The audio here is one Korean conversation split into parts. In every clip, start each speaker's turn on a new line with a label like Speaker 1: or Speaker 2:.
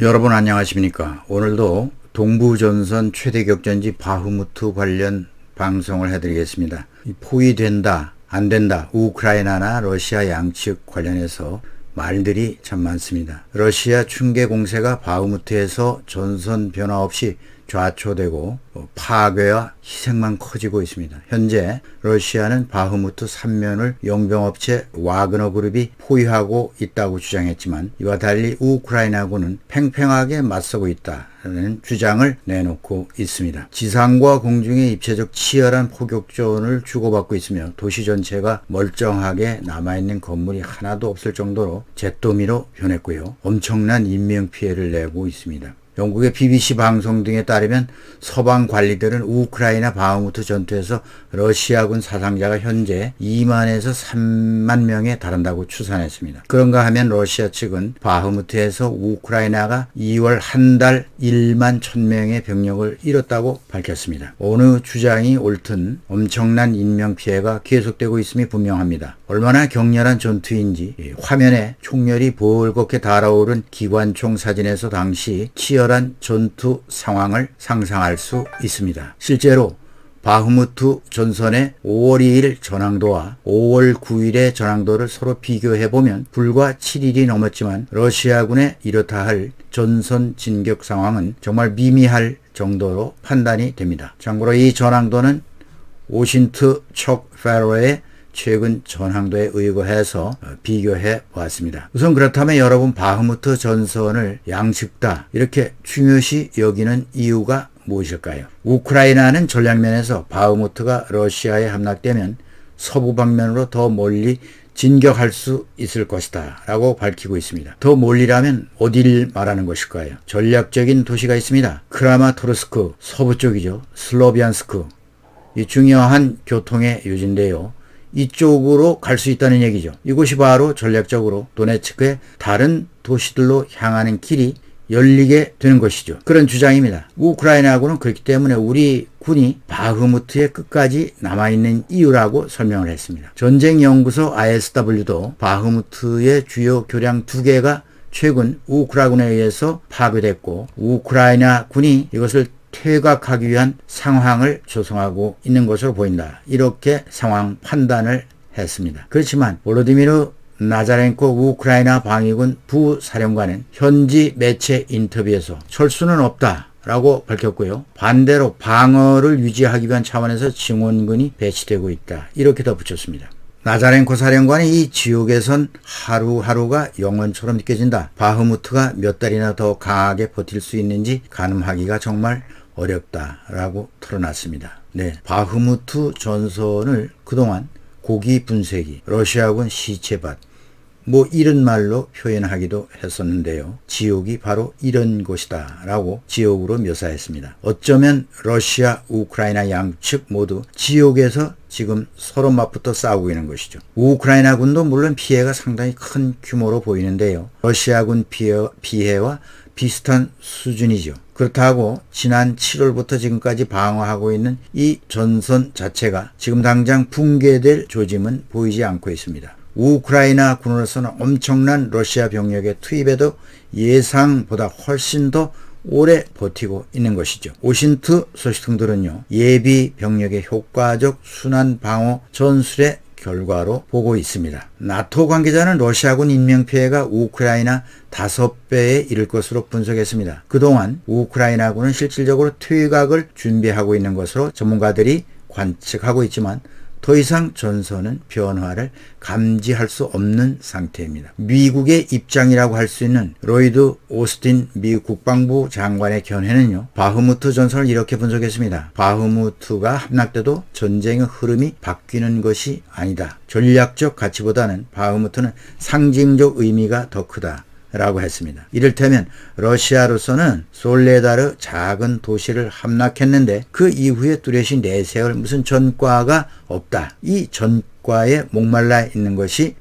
Speaker 1: 여러분 안녕하십니까? 오늘도 동부전선 최대 격전지 바흐무트 관련 방송을 해드리겠습니다. 포위된다, 안 된다, 우크라이나나 러시아 양측 관련해서 말들이 참 많습니다. 러시아 충계 공세가 바흐무트에서 전선 변화 없이 좌초되고 파괴와 희생만 커지고 있습니다. 현재 러시아는 바흐무트 3면을 용병업체 와그너 그룹이 포위하고 있다고 주장했지만 이와 달리 우크라이나군은 팽팽하게 맞서고 있다는 주장을 내놓고 있습니다. 지상과 공중의 입체적 치열한 포격전을 주고받고 있으며 도시 전체가 멀쩡하게 남아있는 건물이 하나도 없을 정도로 잿더미로 변했고요. 엄청난 인명피해를 내고 있습니다. 영국의 BBC 방송 등에 따르면 서방 관리들은 우크라이나 바흐무트 전투에서 러시아군 사상자가 현재 2만에서 3만 명에 달한다고 추산했습니다. 그런가 하면 러시아 측은 바흐무트에서 우크라이나가 2월 한 달 1만 1000명의 병력을 잃었다고 밝혔습니다. 어느 주장이 옳든 엄청난 인명 피해가 계속되고 있음이 분명합니다. 얼마나 격렬한 전투인지 화면에 총열이 벌겋게 달아오른 기관총 사진에서 당시 치열 한 전투 상황을 상상할 수 있습니다. 실제로 바흐무트 전선의 5월 2일 전황도와 5월 9일의 전황도를 서로 비교해보면 불과 7일이 넘었지만 러시아군의 이렇다 할 전선 진격 상황은 정말 미미할 정도로 판단이 됩니다. 참고로 이 전황도는 오신트 척 페로의 최근 전황도에 의거해서 비교해 보았습니다. 우선 그렇다면 여러분 바흐무트 전선을 양측 다 이렇게 중요시 여기는 이유가 무엇일까요? 우크라이나는 전략면에서 바흐무트가 러시아에 함락되면 서부 방면으로 더 멀리 진격할 수 있을 것이다 라고 밝히고 있습니다. 더 멀리라면 어디를 말하는 것일까요? 전략적인 도시가 있습니다. 크라마토르스크 서부 쪽이죠. 슬로비안스크 이 중요한 교통의 요지인데요. 이쪽으로 갈 수 있다는 얘기죠. 이곳이 바로 전략적으로 도네츠크의 다른 도시들로 향하는 길이 열리게 되는 것이죠. 그런 주장입니다. 우크라이나군은 그렇기 때문에 우리 군이 바흐무트의 끝까지 남아있는 이유라고 설명을 했습니다. 전쟁연구소 ISW도 바흐무트의 주요 교량 두 개가 최근 우크라군에 의해서 파괴됐고 우크라이나 군이 이것을 퇴각하기 위한 상황을 조성하고 있는 것으로 보인다. 이렇게 상황 판단을 했습니다. 그렇지만 볼로디미르 나자렌코 우크라이나 방위군 부사령관은 현지 매체 인터뷰에서 철수는 없다. 라고 밝혔고요. 반대로 방어를 유지하기 위한 차원에서 증원군이 배치되고 있다. 이렇게 덧붙였습니다. 나자렌코 사령관이 이 지옥에선 하루하루가 영원처럼 느껴진다. 바흐무트가 몇 달이나 더 강하게 버틸 수 있는지 가늠하기가 정말 어렵다라고 털어놨습니다. 네, 바흐무트 전선을 그동안 고기 분쇄기, 러시아군 시체밭, 뭐 이런 말로 표현하기도 했었는데요. 지옥이 바로 이런 곳이다 라고 지옥으로 묘사했습니다. 어쩌면 러시아, 우크라이나 양측 모두 지옥에서 지금 서로 맞붙어 싸우고 있는 것이죠. 우크라이나 군도 물론 피해가 상당히 큰 규모로 보이는데요. 러시아군 피해, 피해와 비슷한 수준이죠. 그렇다고 지난 7월부터 지금까지 방어하고 있는 이 전선 자체가 지금 당장 붕괴될 조짐은 보이지 않고 있습니다. 우크라이나 군으로서는 엄청난 러시아 병력의 투입에도 예상보다 훨씬 더 오래 버티고 있는 것이죠. 오신트 소식통들은요, 예비 병력의 효과적 순환 방어 전술의 결과로 보고 있습니다. 나토 관계자는 러시아군 인명피해가 우크라이나 5배에 이를 것으로 분석했습니다. 그동안 우크라이나군은 실질적으로 퇴각을 준비하고 있는 것으로 전문가들이 관측하고 있지만 더 이상 전선은 변화를 감지할 수 없는 상태입니다. 미국의 입장이라고 할 수 있는 로이드 오스틴 미국 국방부 장관의 견해는요. 바흐무트 전선을 이렇게 분석했습니다. 바흐무트가 함락돼도 전쟁의 흐름이 바뀌는 것이 아니다. 전략적 가치보다는 바흐무트는 상징적 의미가 더 크다. 라고 했습니다. 이를테면 러시아로서는 솔레다르 작은 도시를 함락했는데 그 이후에 뚜렷이 내세울 무슨 전과가 없다. 이 전과에 목말라 있는 것이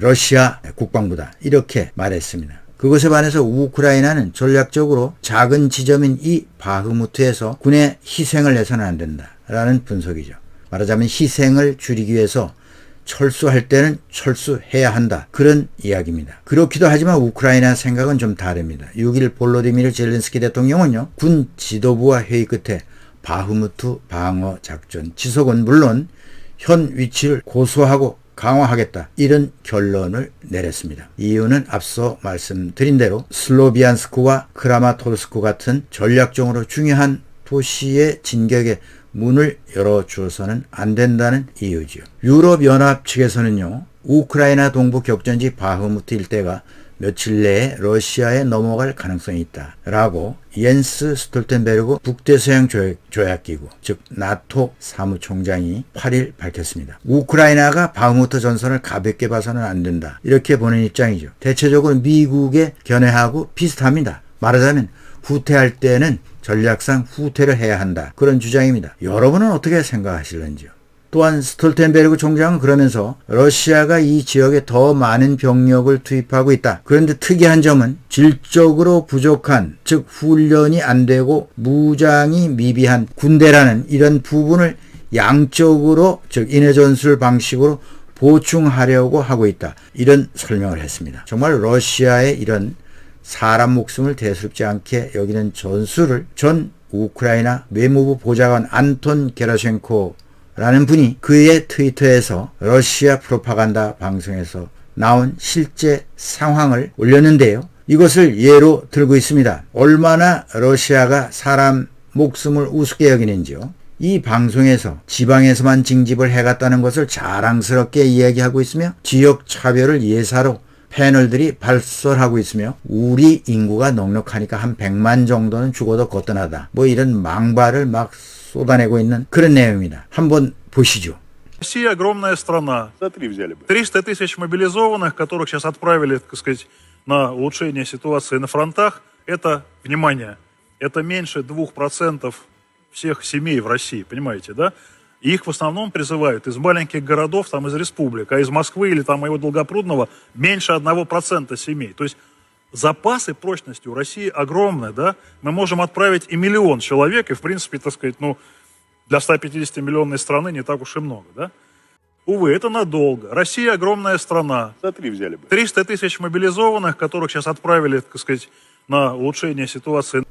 Speaker 1: 러시아 국방부다. 이렇게 말했습니다. 그것에 반해서 우크라이나는 전략적으로 작은 지점인 이 바흐무트에서 군의 희생을 내서는 안 된다 라는 분석이죠. 말하자면 희생을 줄이기 위해서 철수할 때는 철수해야 한다. 그런 이야기입니다. 그렇기도 하지만 우크라이나 생각은 좀 다릅니다. 6일 볼로디미르 젤렌스키 대통령은요. 군 지도부와 회의 끝에 바흐무트 방어 작전 지속은 물론 현 위치를 고수하고 강화하겠다. 이런 결론을 내렸습니다. 이유는 앞서 말씀드린 대로 슬로비안스크와 크라마토르스크 같은 전략적으로 중요한 도시의 진격에 문을 열어주어서는 안 된다는 이유지요. 유럽연합 측에서는요. 우크라이나 동부 격전지 바흐무트 일대가 며칠 내에 러시아에 넘어갈 가능성이 있다. 라고 옌스 스톨텐베르그 북대서양 조약, 기구즉 나토 사무총장이 8일 밝혔습니다. 우크라이나가 바흐무트 전선을 가볍게 봐서는 안 된다. 이렇게 보는 입장이죠. 대체적으로 미국의 견해하고 비슷합니다. 말하자면 후퇴할 때는 전략상 후퇴를 해야 한다. 그런 주장입니다. 여러분은 어떻게 생각하실런지요? 또한 스톨텐베르그 총장은 그러면서 러시아가 이 지역에 더 많은 병력을 투입하고 있다. 그런데 특이한 점은 질적으로 부족한, 즉 훈련이 안 되고 무장이 미비한 군대라는 이런 부분을 양적으로, 즉 인해 전술 방식으로 보충하려고 하고 있다. 이런 설명을 했습니다. 정말 러시아의 이런 사람 목숨을 대수롭지 않게 여기는 전술을 전 우크라이나 외무부 보좌관 안톤 게라셴코라는 분이 그의 트위터에서 러시아 프로파간다 방송에서 나온 실제 상황을 올렸는데요. 이것을 예로 들고 있습니다. 얼마나 러시아가 사람 목숨을 우습게 여기는지요. 이 방송에서 지방에서만 징집을 해갔다는 것을 자랑스럽게 이야기하고 있으며 지역 차별을 예사로 패널들이 발설하고 있으며 우리 인구가 넉넉하니까 한 100만 정도는 죽어도 거뜬하다. 뭐 이런 망발을 막 쏟아내고 있는 그런 내용입니다. 한번 보시죠.
Speaker 2: Россия огромная страна.
Speaker 3: За три взяли бы.
Speaker 2: 300 тысяч мобилизованных, которых сейчас отправили, так сказать, на улучшение ситуации на фронтах, это, внимание, это меньше 2% всех семей в России, понимаете, да? И их в основном призывают из маленьких городов, там из республик, а из Москвы или там его Долгопрудного меньше 1% семей. То есть запасы прочности у России огромные, да? Мы можем отправить и миллион человек, и в принципе, так сказать, ну, для 150-миллионной страны не так уж и много, да? Увы, это надолго. Россия огромная страна.
Speaker 3: За три взяли бы.
Speaker 2: 300 тысяч мобилизованных, которых сейчас отправили, так сказать, на улучшение ситуации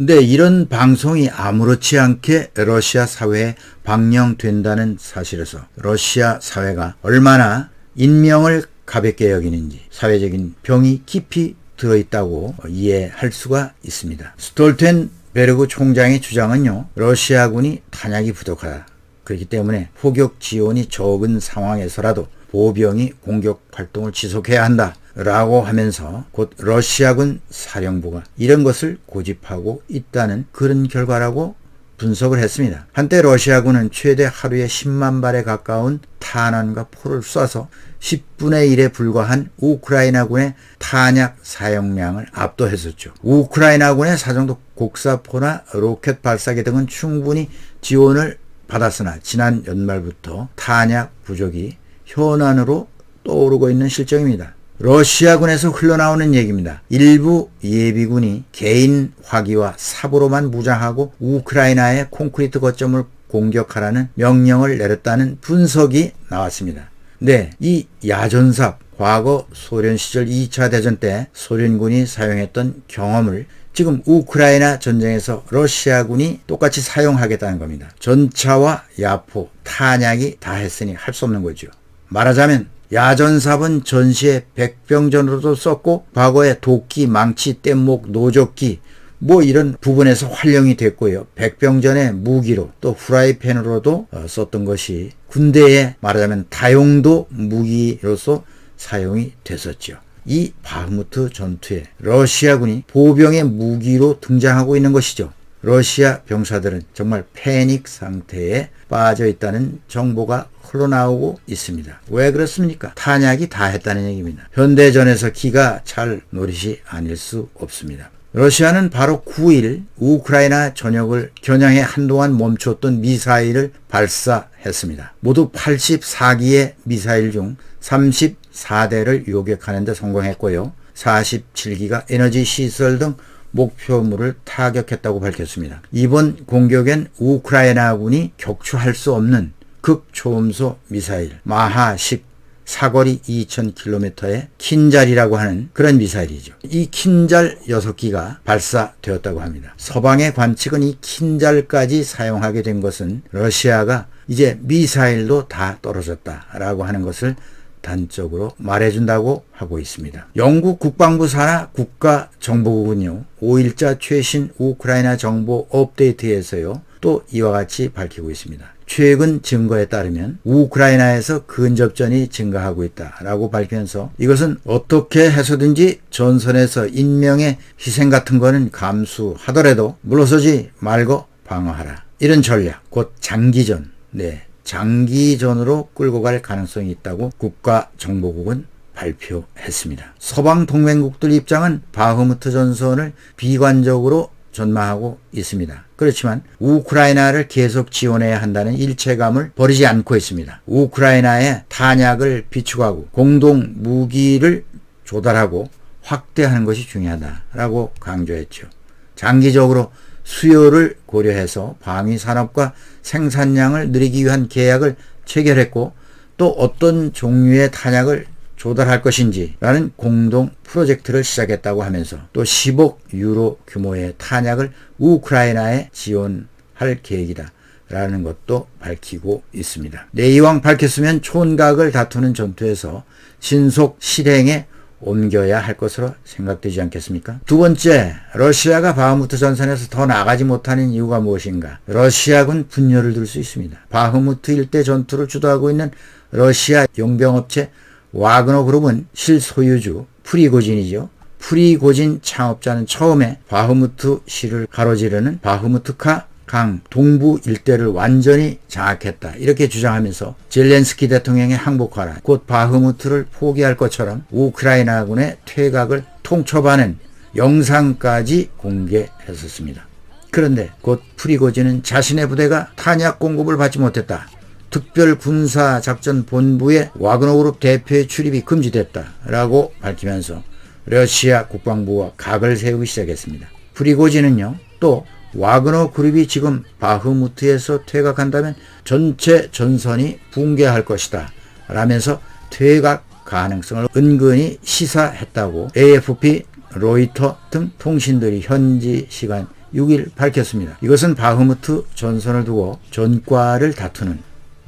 Speaker 1: 근데 이런 방송이 아무렇지 않게 러시아 사회에 방영된다는 사실에서 러시아 사회가 얼마나 인명을 가볍게 여기는지 사회적인 병이 깊이 들어있다고 이해할 수가 있습니다. 스톨텐 베르그 총장의 주장은요, 러시아군이 탄약이 부족하다. 그렇기 때문에 포격 지원이 적은 상황에서라도 보병이 공격 활동을 지속해야 한다. 라고 하면서 곧 러시아군 사령부가 이런 것을 고집하고 있다는 그런 결과라고 분석을 했습니다. 한때 러시아군은 최대 하루에 10만 발에 가까운 탄환과 포를 쏴서 10분의 1에 불과한 우크라이나군의 탄약 사용량을 압도했었죠. 우크라이나군의 사정도 곡사포나 로켓 발사기 등은 충분히 지원을 받았으나 지난 연말부터 탄약 부족이 현안으로 떠오르고 있는 실정입니다. 러시아군에서 흘러나오는 얘기입니다. 일부 예비군이 개인 화기와 삽으로만 무장하고 우크라이나의 콘크리트 거점을 공격하라는 명령을 내렸다는 분석이 나왔습니다. 네, 이 야전삽, 과거 소련 시절 2차 대전 때 소련군이 사용했던 경험을 지금 우크라이나 전쟁에서 러시아군이 똑같이 사용하겠다는 겁니다. 전차와 야포, 탄약이 다 했으니 할 수 없는 거죠. 말하자면 야전삽은 전시에 백병전으로도 썼고 과거에 도끼, 망치, 뗏목, 노조끼 뭐 이런 부분에서 활용이 됐고요. 백병전의 무기로 또 후라이팬으로도 어, 썼던 것이 군대에 말하자면 다용도 무기로서 사용이 됐었죠. 이 바흐무트 전투에 러시아군이 보병의 무기로 등장하고 있는 것이죠. 러시아 병사들은 정말 패닉 상태에 빠져 있다는 정보가 흘러나오고 있습니다. 왜 그렇습니까? 탄약이 다 했다는 얘기입니다. 현대전에서 기가 찰 노릇이 아닐 수 없습니다. 러시아는 바로 9일 우크라이나 전역을 겨냥해 한동안 멈췄던 미사일을 발사했습니다. 모두 84기의 미사일 중 34대를 요격하는 데 성공했고요. 47기가 에너지 시설 등 목표물을 타격했다고 밝혔습니다. 이번 공격엔 우크라이나군이 격추할 수 없는 극초음소 미사일 마하10 사거리 2000km의 킨잘이라고 하는 그런 미사일이죠. 이 킨잘 6기가 발사되었다고 합니다. 서방의 관측은 이 킨잘까지 사용하게 된 것은 러시아가 이제 미사일도 다 떨어졌다라고 하는 것을 단적으로 말해준다고 하고 있습니다. 영국 국방부 산하 국가정보국은요, 5일자 최신 우크라이나 정보 업데이트에서요, 또 이와 같이 밝히고 있습니다. 최근 증거에 따르면 우크라이나에서 근접전이 증가하고 있다라고 밝히면서 이것은 어떻게 해서든지 전선에서 인명의 희생 같은 거는 감수하더라도 물러서지 말고 방어하라. 이런 전략, 곧 장기전, 네, 장기전으로 끌고 갈 가능성이 있다고 국가정보국은 발표했습니다. 서방 동맹국들 입장은 바흐무트 전선을 비관적으로 전망하고 있습니다. 그렇지만 우크라이나를 계속 지원해야 한다는 일체감을 버리지 않고 있습니다. 우크라이나의 탄약을 비축하고 공동 무기를 조달하고 확대하는 것이 중요하다라고 강조했죠. 장기적으로 수요를 고려해서 방위 산업과 생산량을 늘리기 위한 계약을 체결했고 또 어떤 종류의 탄약을 조달할 것인지라는 공동 프로젝트를 시작했다고 하면서 또 10억 유로 규모의 탄약을 우크라이나에 지원할 계획이다. 라는 것도 밝히고 있습니다. 내 이왕 밝혔으면 촌각을 다투는 전투에서 신속 실행에 옮겨야 할 것으로 생각되지 않겠습니까? 두 번째, 러시아가 바흐무트 전선에서 더 나가지 못하는 이유가 무엇인가? 러시아군 분열을 들 수 있습니다. 바흐무트 일대 전투를 주도하고 있는 러시아 용병업체 와그너 그룹은 실소유주 프리고진이죠. 프리고진 창업자는 처음에 바흐무트 시를 가로지르는 바흐무트카 강 동부 일대를 완전히 장악했다. 이렇게 주장하면서 젤렌스키 대통령의 항복하라. 곧 바흐무트를 포기할 것처럼 우크라이나군의 퇴각을 통첩하는 영상까지 공개했었습니다. 그런데 곧 프리고진은 자신의 부대가 탄약 공급을 받지 못했다. 특별 군사 작전 본부의 와그너 그룹 대표의 출입이 금지됐다라고 밝히면서 러시아 국방부와 각을 세우기 시작했습니다. 프리고진은요 또 와그너 그룹이 지금 바흐무트에서 퇴각한다면 전체 전선이 붕괴할 것이다 라면서 퇴각 가능성을 은근히 시사했다고 AFP, 로이터 등 통신들이 현지 시간 6일 밝혔습니다. 이것은 바흐무트 전선을 두고 전과를 다투는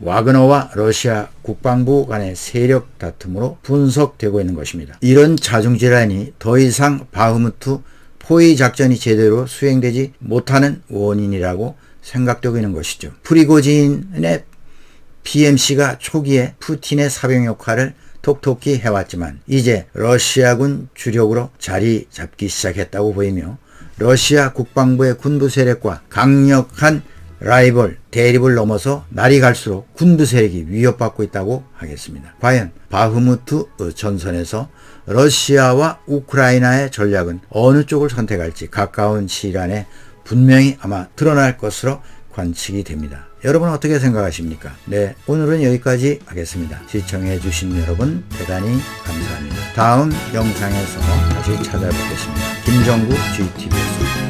Speaker 1: 와그너와 러시아 국방부 간의 세력 다툼으로 분석되고 있는 것입니다. 이런 자중질환이 더 이상 바흐무트 포위 작전이 제대로 수행되지 못하는 원인이라고 생각되고 있는 것이죠. 프리고진의 PMC가 초기에 푸틴의 사병 역할을 톡톡히 해왔지만 이제 러시아군 주력으로 자리 잡기 시작했다고 보이며 러시아 국방부의 군부 세력과 강력한 라이벌, 대립을 넘어서 날이 갈수록 군부 세력이 위협받고 있다고 하겠습니다. 과연 바흐무트 전선에서 러시아와 우크라이나의 전략은 어느 쪽을 선택할지 가까운 시일 안에 분명히 아마 드러날 것으로 관측이 됩니다. 여러분 어떻게 생각하십니까? 네, 오늘은 여기까지 하겠습니다. 시청해 주신 여러분 대단히 감사합니다. 다음 영상에서 다시 찾아뵙겠습니다. 김정구 GTV였습니다.